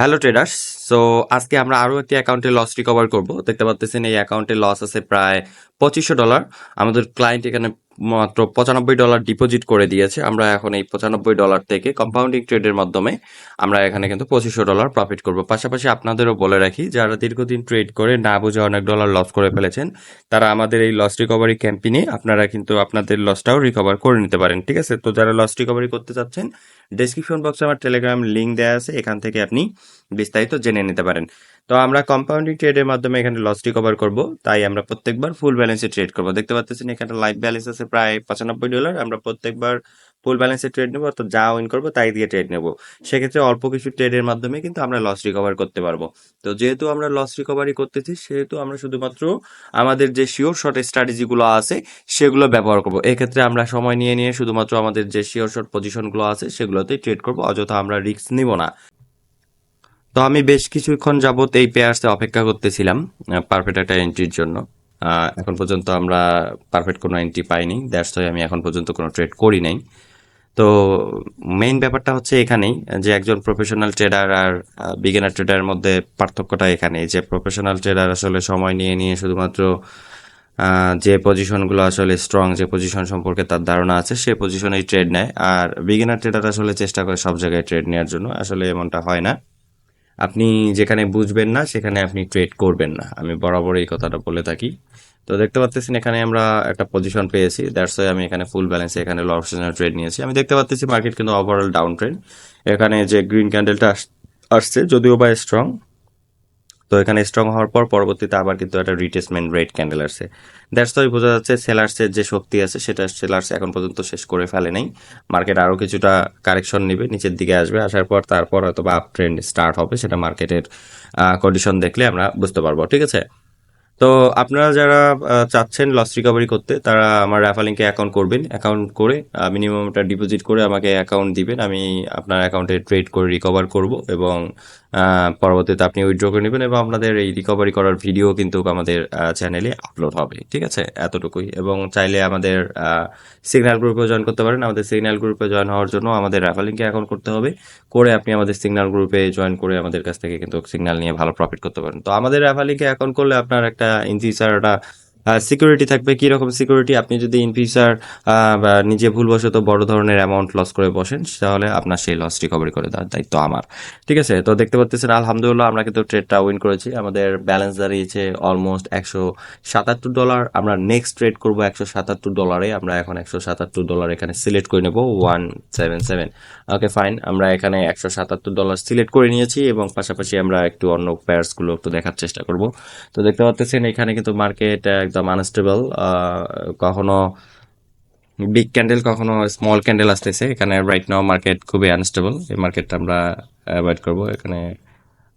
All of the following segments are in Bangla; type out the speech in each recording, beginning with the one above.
হ্যালো ট্রেডার্স সো আজকে আমরা আরও একটি অ্যাকাউন্টে লস রিকভার করব। দেখতে পাচ্ছেন এই অ্যাকাউন্টে লস আছে প্রায় পঁচিশশো ডলার আমাদের ক্লায়েন্ট এখানে মাত্র পঁচানব্বই ডলার ডিপোজিট করে দিয়েছে। আমরা এখন এই পঁচানব্বই ডলার থেকে কম্পাউন্ডিং ট্রেডের মাধ্যমে আমরা এখানে কিন্তু পঁচিশশো ডলার প্রফিট করব। পাশাপাশি আপনাদেরও বলে রাখি, যারা দীর্ঘদিন ট্রেড করে না বুঝে অনেক ডলার লস করে ফেলেছেন, তারা আমাদের এই লস রিকভারি ক্যাম্পেইনে আপনারা কিন্তু আপনাদের লসটাও রিকভার করে নিতে পারেন, ঠিক আছে? তো যারা লস রিকভারি করতে চাচ্ছেন ডেসক্রিপশন বক্সে আমার টেলিগ্রাম লিঙ্ক দেওয়া আছে, এখান থেকে আপনি বিস্তারিত জেনে নিতে পারেন। তো আমরা কম্পাউন্ডিং ট্রেডের মাধ্যমে এখানে লস কভার করব, তাই আমরা প্রত্যেকবার ফুল ব্যালেন্সে ট্রেড করব। দেখতে পাচ্ছেন এখানে লাইফ ব্যালেন্স আছে প্রায় পঁচানব্বই ডলার আমরা প্রত্যেকবার ফুল ব্যালেন্সে ট্রেড নেব, অর্থাৎ যা উইন করব তাই দিয়ে ট্রেড নেব। সেক্ষেত্রে অল্প কিছু ট্রেডের মাধ্যমে কিন্তু আমরা লস রিকভার করতে পারব। তো যেহেতু আমরা লস রিকভারি করতেছি, সেহেতু আমরা শুধুমাত্র আমাদের যে শিওর শর্ট স্ট্র্যাটেজিগুলো আছে, সেগুলো ব্যবহার করব। এক্ষেত্রে আমরা সময় নিয়ে নিয়ে শুধুমাত্র আমাদের যে শিওর শর্ট পজিশনগুলো আছে, সেগুলোতেই ট্রেড করব, অযথা আমরা রিস্ক নিব না। তো আমি বেশ কিছুক্ষণ যাবত এই পেয়ার্সে অপেক্ষা করতেছিলাম পারফেক্ট একটা এন্ট্রির জন্য। এখন পর্যন্ত আমরা পারফেক্ট কোনো এন্ট্রি পাইনি দ্যাটস আমি এখন পর্যন্ত কোনো ট্রেড করি নাই। তো মেইন ব্যাপারটা হচ্ছে এখানেই যে একজন প্রফেশনাল ট্রেডার আর বিগিনার ট্রেডারের মধ্যে পার্থক্যটা এখানেই যে প্রফেশনাল ট্রেডার আসলে সময় নিয়ে নিয়ে শুধুমাত্র যে পজিশনগুলো আসলে স্ট্রং যে পজিশন সম্পর্কে তার ধারণা আছে, সে পজিশনেই ট্রেড নেয়। আর বিগিনার ট্রেডার আসলে চেষ্টা করে সব জায়গায় ট্রেড নেওয়ার জন্য, আসলে এমনটা হয় না। আপনি যেখানে বুঝবেন না, সেখানে আপনি ট্রেড করবেন না। আমি বরাবর এই কথাটা বলে থাকি। তো দেখতে পাচ্ছেন এখানে আমরা একটা পজিশন পেয়েছি। দ্যাটস ওয়াই আমি এখানে ফুল ব্যালেন্সে এখানে লসের ট্রেড নিয়েছি। আমি দেখতে পাচ্ছি মার্কেট কিন্তু ওভারঅল ডাউন ট্রেন্ড এখানে যে গ্রিন ক্যান্ডেলটা আসছে, যদিও বা স্ট্রং তো এখানে স্ট্রং হওয়ার পর পরবর্তীতে আবার কিন্তু একটা রিটেসমেন্ট রেড ক্যান্ডেল আসছে। দ্যাটস ওয়াই বোঝা যাচ্ছে সেলার্সের যে শক্তি আছে, সেটা সেলার্স এখন পর্যন্ত শেষ করে ফেলে নাই। মার্কেট আরও কিছুটা কারেকশন নেবে, নিচের দিকে আসবে। আসার পর তারপর হয়তো বা আপ ট্রেন্ড স্টার্ট হবে সেটা মার্কেটের কন্ডিশন দেখলে আমরা বুঝতে পারব। ঠিক আছে? তো আপনারা যারা চাচ্ছেন লস রিকভারি করতে, তারা আমার র্যাফালিংকে অ্যাকাউন্ট করবেন। অ্যাকাউন্ট করে মিনিমাম একটা ডিপোজিট করে আমাকে অ্যাকাউন্ট দিবেন। আমি আপনার অ্যাকাউন্টে ট্রেড করে রিকভার করব এবং পরবর্তীতে আপনি উইথড্র করে নেবেন এবং আপনাদের এই রিকভারি করার ভিডিও কিন্তু আমাদের চ্যানেলে আপলোড হবে। ঠিক আছে? এতটুকুই। এবং চাইলে আমাদের সিগন্যাল গ্রুপে জয়েন করতে পারেন। আমাদের সিগন্যাল গ্রুপে জয়েন হওয়ার জন্য আমাদের র্যাফালিংকে অ্যাকাউন্ট করতে হবে। করে আপনি আমাদের সিগন্যাল গ্রুপে জয়েন করে আমাদের কাছ থেকে কিন্তু সিগন্যাল নিয়ে ভালো প্রফিট করতে পারেন। তো আমাদের র্যাফালিংকে অ্যাকাউন্ট করলে আপনার একটা ইন ফিউচার একটা সিকিউরিটি থাকবে কি রকম সিকিউরিটি আপনি যদি ইন ফিউচার নিজে ভুলবশত বড় ধরনের অ্যামাউন্ট লস করে বসেন, তাহলে আপনার সেই লস রিকভারি করে দেওয়ার দায়িত্ব আমার। ঠিক আছে? তো দেখতে পাচ্ছেন আলহামদুলিল্লাহ, আমরা কিন্তু ট্রেডটা উইন করেছি। আমাদের ব্যালেন্স দাঁড়িয়েছে অলমোস্ট একশো সাতাত্তর ডলার আমরা নেক্সট ট্রেড করব একশো সাতাত্তর ডলারে আমরা এখন একশো সাতাত্তর ডলার এখানে সিলেক্ট করে নেব one seven seven okay fine আমরা এখানে একশো সাতাত্তর ডলার সিলেক্ট করে নিয়েছি এবং পাশাপাশি আমরা একটু অন্য পেয়ার্সগুলো একটু দেখার চেষ্টা করব। তো দেখতে পাচ্ছেন এখানে কিন্তু মার্কেট একদম আনস্টেবল কখনো বিগ ক্যান্ডেল কখনো স্মল ক্যান্ডেল আসতেছে। এখানে রাইট নাও মার্কেট খুবই আনস্টেবল এই মার্কেটটা আমরা অ্যাভয়েড করব। এখানে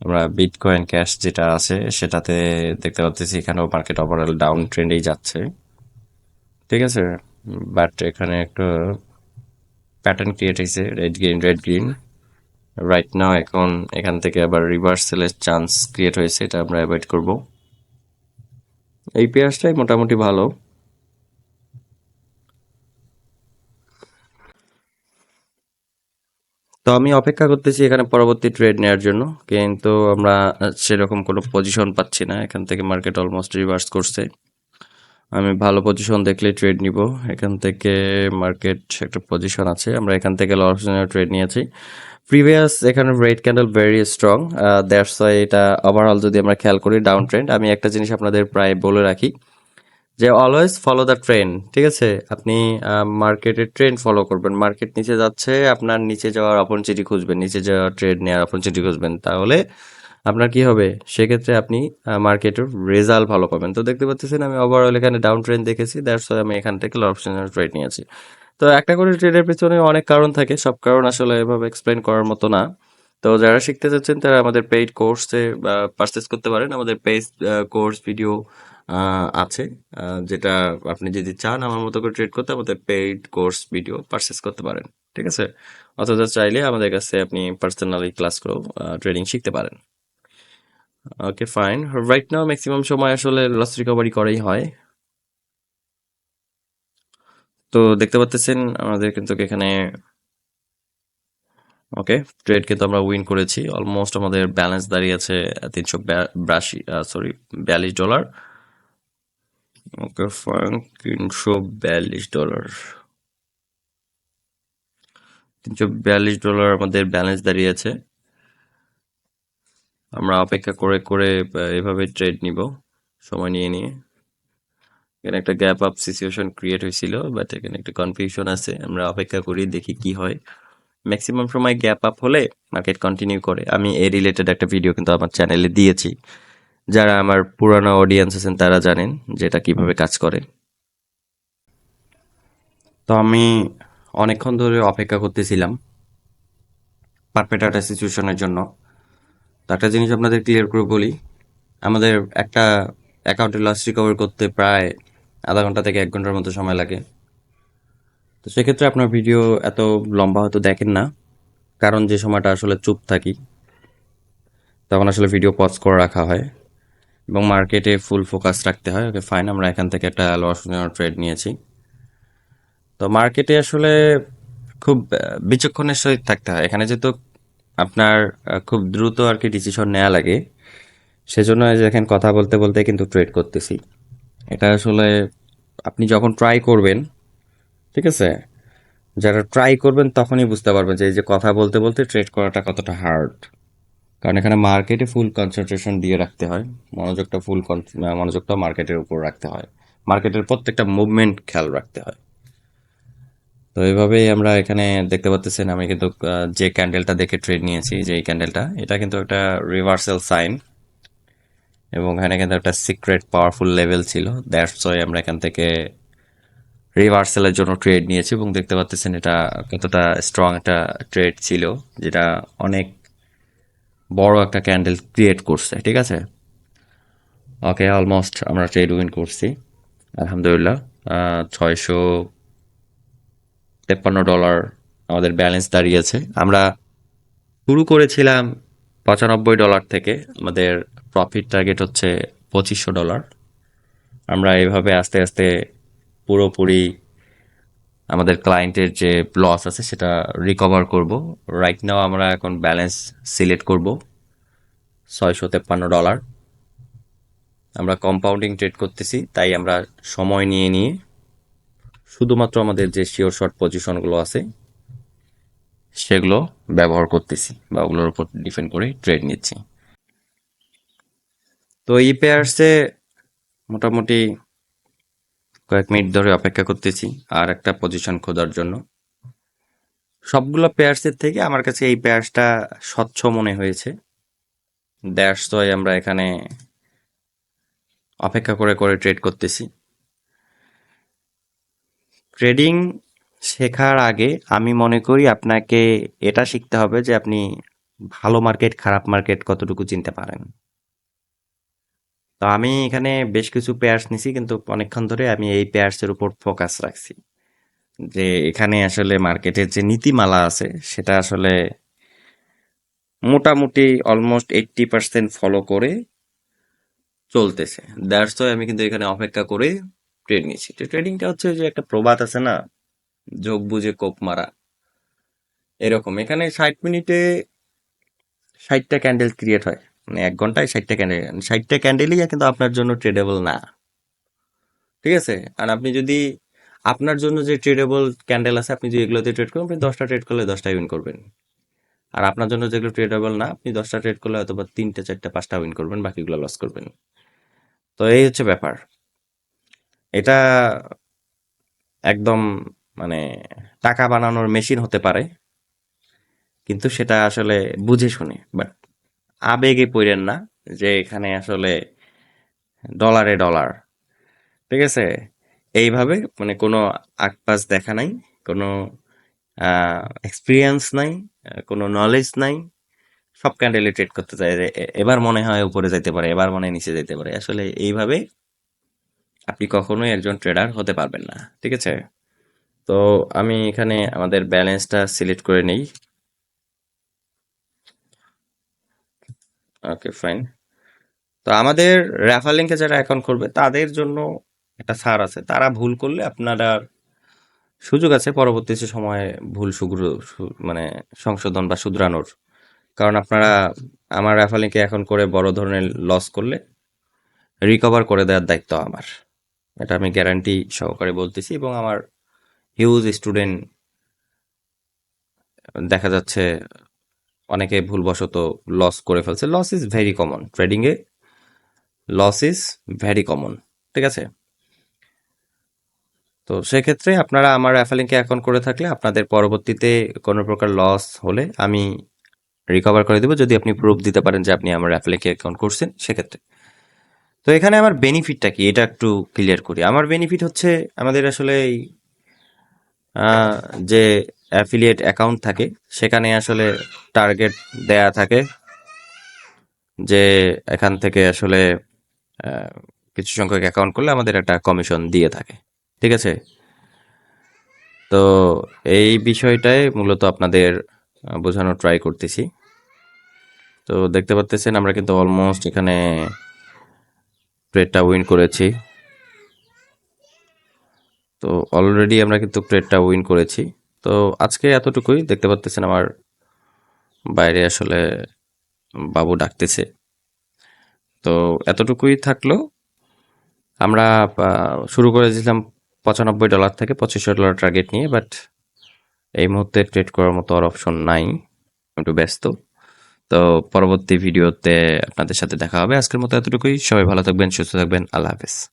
আমরা বিট কয়েন ক্যাশ যেটা আছে, সেটাতে দেখতে পাচ্ছি এখানেও মার্কেট ওভারঅল ডাউন ট্রেন্ডেই যাচ্ছে। ঠিক আছে? বাট এখানে একটা প্যাটার্ন ক্রিয়েট হয়েছে। Red green red green right now এখন এখান থেকে আবার রিভার্সালের চান্স ক্রিয়েট হয়েছে। এটা আমরা অ্যাভয়েড করব। এই পেঁয়াজটাই মোটামুটি ভালো। তো আমি অপেক্ষা করতেছি এখানে পরবর্তী ট্রেড নেওয়ার জন্য। কিন্তু আমরা সেরকম কোনো পজিশন পাচ্ছি না। এখান থেকে মার্কেট অলমোস্ট রিভার্স করছে। আমি ভালো পজিশন দেখলে ট্রেড নিব। এখান থেকে মার্কেট একটা পজিশন আছে। আমরা এখান থেকে লস ট্রেড নিয়েছি। প্রিভিয়াস এখানে red candle very strong that's why এটা ওভারঅল যদি আমরা খেয়াল করি ডাউন ট্রেন্ড আমি একটা জিনিস আপনাদের প্রায় বলে রাখি যে অলওয়েজ ফলো দ্য ট্রেন্ড ঠিক আছে? আপনি মার্কেটের ট্রেন্ড ফলো করবেন। মার্কেট নিচে যাচ্ছে, আপনার নিচে যাওয়ার অপরচুনিটি খুঁজবেন, নিচে যাওয়ার ট্রেড নেওয়ার অপরচুনিটি খুঁজবেন। তাহলে আপনার কি হবে? সেক্ষেত্রে আপনি মার্কেটের রেজাল্ট ভালো পাবেন। তো দেখতে পাচ্ছেন, আমি ওভারঅল এখানে ডাউন ট্রেন্ড দেখেছি দ্যাটস ওয়াই আমি এখান থেকে অপশনাল ট্রেড নিয়েছি। তো একটা করে ট্রেডের পেছনে অনেক কারণ থাকে। সব কারণ আসলে এভাবে এক্সপ্লেন করার মতো না। তো যারা শিখতে চাচ্ছেন তারা আমাদের পেইড কোর্সে পারচেস করতে পারেন। আমাদের পেইড কোর্স ভিডিও আছে। যেটা আপনি যদি চান আমার মতো করে ট্রেড করতে, আমাদের পেইড কোর্স ভিডিও পারচেস করতে পারেন। ঠিক আছে? অথবা চাইলে আমাদের কাছে আপনি পার্সোনালি ক্লাস করেও ট্রেডিং শিখতে পারেন। Okay fine right now maximum সময় আসলে লস রিকভারি করাই হয়। তো দেখতে পাচ্ছেন আমাদের কিন্তু এখানে ওকে ট্রেড কিন্তু আমরা উইন করেছি। অলমোস্ট আমাদের ব্যালেন্স দাঁড়িয়ে আছে তিনশো বিরাশি সরি বিয়াল্লিশ ডলার ওকে ফাইন তিনশো বিয়াল্লিশ ডলার তিনশো বিয়াল্লিশ ডলার আমাদের ব্যালেন্স দাঁড়িয়ে আছে। আমরা অপেক্ষা করে করে এভাবে ট্রেড নিব। সময় নিয়ে নিয়ে। এখানে একটা গ্যাপ আপ সিচুয়েশন ক্রিয়েট হয়েছিল বাট এখানে একটা কনফিউশন আছে। আমরা অপেক্ষা করি, দেখি কি হয়। ম্যাক্সিমাম সময় গ্যাপ আপ হলে মার্কেট কন্টিনিউ করে। আমি এই রিলেটেড একটা ভিডিও কিন্তু আমার চ্যানেলে দিয়েছি। যারা আমার পুরানো অডিয়েন্স আছেন, তারা জানেন যে এটা কীভাবে কাজ করে। তো আমি অনেকক্ষণ ধরে অপেক্ষা করতেছিলাম পারফেক্ট একটা সিচুয়েশনের জন্য। তো একটা জিনিস আপনাদের ক্লিয়ার করে বলি। আমাদের একটা অ্যাকাউন্টে লস রিকভার করতে প্রায় আধা ঘণ্টা থেকে এক ঘণ্টার মতো সময় লাগে। তো সেক্ষেত্রে আপনার ভিডিও এত লম্বা হয়তো দেখেন না, কারণ যে সময়টা আসলে চুপ থাকি, তখন আসলে ভিডিও পজ করে রাখা হয় এবং মার্কেটে ফুল ফোকাস রাখতে হয়। ওকে ফাইন আমরা এখান থেকে একটা লস ট্রেড নিয়েছি। তো মার্কেটে আসলে খুব বিচক্ষণের সহিত থাকতে হয়। এখানে যেহেতু আপনার খুব দ্রুত আর কি ডিসিশন নেওয়া লাগে, সেজন্য দেখেন কথা বলতে বলতে কিন্তু ট্রেড করতেছি। এটা আসলে আপনি যখন ট্রাই করবেন, ঠিক আছে? যারা ট্রাই করবেন তখনই বুঝতে পারবেন যে এই যে কথা বলতে বলতে ট্রেড করাটা কতটা হার্ড কারণ এখানে মার্কেটে ফুল কনসেন্ট্রেশন দিয়ে রাখতে হয়। মনোযোগটা ফুল মনোযোগটা মার্কেটের উপর রাখতে হয়। মার্কেটের প্রত্যেকটা মুভমেন্ট খেয়াল রাখতে হয়। তো এইভাবেই আমরা এখানে দেখতে পাচ্ছেন আমি কিন্তু যে ক্যান্ডেলটা দেখে ট্রেড নিয়েছি, যে এই ক্যান্ডেলটা এটা কিন্তু একটা রিভার্সাল সাইন এবং এখানে কিন্তু একটা সিক্রেট পাওয়ারফুল লেভেল ছিল। দ্যাটস ওয়াই আমরা এখান থেকে রিভার্সালের জন্য ট্রেড নিয়েছি এবং দেখতে পাচ্ছেন এটা কতটা স্ট্রং একটা ট্রেড ছিল, যেটা অনেক বড় একটা ক্যান্ডেল ক্রিয়েট করছে, ঠিক আছে? ওকে অলমোস্ট আমরা ট্রেড উইন করছি, আলহামদুলিল্লাহ। ছয়শো তেপ্পান্ন ডলার আমাদের ব্যালেন্স দাঁড়িয়েছে। আমরা শুরু করেছিলাম পঁচানব্বই ডলার থেকে আমাদের প্রফিট টার্গেট হচ্ছে পঁচিশশো ডলার আমরা এভাবে আস্তে আস্তে পুরোপুরি আমাদের ক্লায়েন্টের যে লস আছে সেটা রিকভার করব। রাইট নাও আমরা এখন ব্যালেন্স সিলেক্ট করব ছয়শো তেপ্পান্ন ডলার আমরা কম্পাউন্ডিং ট্রেড করতেছি, তাই আমরা সময় নিয়ে নিয়ে শুধুমাত্র আমাদের যে শিওর শর্ট পজিশনগুলো আছে, সেগুলো ব্যবহার করতেছি বা ওগুলোর উপর ডিপেন্ড করে ট্রেড নিচ্ছি। তো এই পেয়ার্সে মোটামুটি কয়েক মিনিট ধরে অপেক্ষা করতেছি আর একটা পজিশন খোঁজার জন্য। সবগুলো পেয়ার্সের থেকে আমার কাছে এই পেয়ার্সটা স্বচ্ছ মনে হয়েছে। দ্যাটস ওয়াই আমরা এখানে অপেক্ষা করে করে ট্রেড করতেছি। ট্রেডিং শেখার আগে আমি মনে করি আপনাকে এটা শিখতে হবে যে আপনি ভালো মার্কেট খারাপ মার্কেট কতটুকু চিনতে পারেন। তো আমি এখানে বেশ কিছু পেয়ার্স নিছি, কিন্তু অনেকক্ষণ ধরে আমি এই পেয়ার্সের উপর ফোকাস রাখছি। যে এখানে আসলে মার্কেটের যে নীতিমালা আছে, সেটা আসলে মোটামুটি অলমোস্ট এইট্টি পার্সেন্ট ফলো করে চলতেছে। দ্যাটস ওয়াই আমি কিন্তু এখানে অপেক্ষা করে ট্রেড নিয়েছি তো ট্রেডিংটা হচ্ছে যে একটা প্রবাদ আছে না, যোগ বুঝে কোপ মারা, এরকম। এখানে ষাট মিনিটে ষাটটা ক্যান্ডেল ক্রিয়েট হয়। মানে এক ঘন্টায় ষাটটা ক্যান্ডেল ষাটটা ক্যান্ডেলই কিন্তু আপনার জন্য ট্রেডেবল না। ঠিক আছে? আর আপনি যদি আপনার জন্য যে ট্রেডেবল ক্যান্ডেল আছে, আপনি যদি এগুলোতে ট্রেড করেন আপনি দশটা ট্রেড করলে দশটা উইন করবেন। আর আপনার জন্য যেগুলো ট্রেডেবল না, আপনি দশটা ট্রেড করলে হয়তো বা তিনটে, চারটে, পাঁচটা উইন করবেন, বাকিগুলো লস করবেন। তো এই হচ্ছে ব্যাপার। এটা একদম মানে টাকা বানানোর মেশিন হতে পারে, কিন্তু সেটা আসলে বুঝে শুনে বাট আবেগে পড়েন না যে এখানে আসলে ডলারে ডলার ঠিক আছে? এইভাবে মানে কোনো আকপাস দেখা নাই, কোনো এক্সপিরিয়েন্স নাই, কোনো নলেজ নাই। সব ক্যান্ডেলে ট্রেড করতে চাই যে এবার মনে হয় উপরে যাইতে পারে, এবার মনে হয় নিচে যেতে পারে। আসলে এইভাবে আপনি কখনোই একজন ট্রেডার হতে পারবেন না। ঠিক আছে? তো আমি এখানে আমাদের ব্যালেন্সটা সিলেক্ট করে নেই। ওকে ফাইন তো আমাদের রেফার লিঙ্কে যারা অ্যাকাউন্ট করবে, তাদের জন্য একটা ছাড় আছে। তারা ভুল করলে আপনারা সুযোগ আছে পরবর্তী সময়ে ভুল সুগ্র মানে সংশোধন বা শুধরানোর। কারণ আপনারা আমার রেফালিংকে এখন করে বড় ধরনের লস করলে রিকভার করে দেওয়ার দায়িত্ব আমার। এটা আমি গ্যারান্টি সহকারে বলতেছি এবং আমার হিউজ স্টুডেন্ট দেখা যাচ্ছে অনেকে ভুলবশত লস করে ফেলছে। লস ইজ ভেরি কমন ট্রেডিংয়ে লস ইজ ভেরি কমন ঠিক আছে? তো সেক্ষেত্রে আপনারা আমার র্যাফেলিংকে অ্যাকাউন্ট করে থাকলে আপনাদের পরবর্তীতে কোনো প্রকার লস হলে আমি রিকভার করে দেবো। যদি আপনি প্রুফ দিতে পারেন যে আপনি আমার র্যাফেলিংকে অ্যাকাউন্ট করছেন, সেক্ষেত্রে। তো এখানে আমার বেনিফিটটা কি? এটা একটু ক্লিয়ার করি। আমার বেনিফিট হচ্ছে আমাদের আসলে যে অ্যাফিলিয়েট অ্যাকাউন্ট থাকে, সেখানে আসলে টার্গেট দেয়া থাকে যে এখান থেকে আসলে কিছু সংখ্যক অ্যাকাউন্ট করলে আমাদের একটা কমিশন দিয়ে থাকে, ঠিক আছে? তো এই বিষয়টাই মূলত আপনাদের বোঝানোর ট্রাই করতেছি। তো দেখতে পাচ্তেছেন আমরা কিন্তু অলমোস্ট এখানে ট্রেডটা উইন করেছি। তো অলরেডি আমরা কিন্তু ট্রেডটা উইন করেছি। তো আজকে এতটুকুই। দেখতে পাচ্তেছেন আমার বাইরে আসলে বাবু ডাকতেছে। তো এতটুকুই থাকল। আমরা শুরু করেছিলাম পঁচানব্বই ডলার থেকে পঁচিশশো ডলার টার্গেট নিয়ে বাট এই মুহূর্তে ট্রেড করার মতো আর অপশন নাই। একটু ব্যস্ত। তো পরবর্তী ভিডিওতে আপনাদের সাথে দেখা হবে। আজকের মতো এতটুকুই। সবাই ভালো থাকবেন, সুস্থ থাকবেন। আল্লাহ হাফেজ।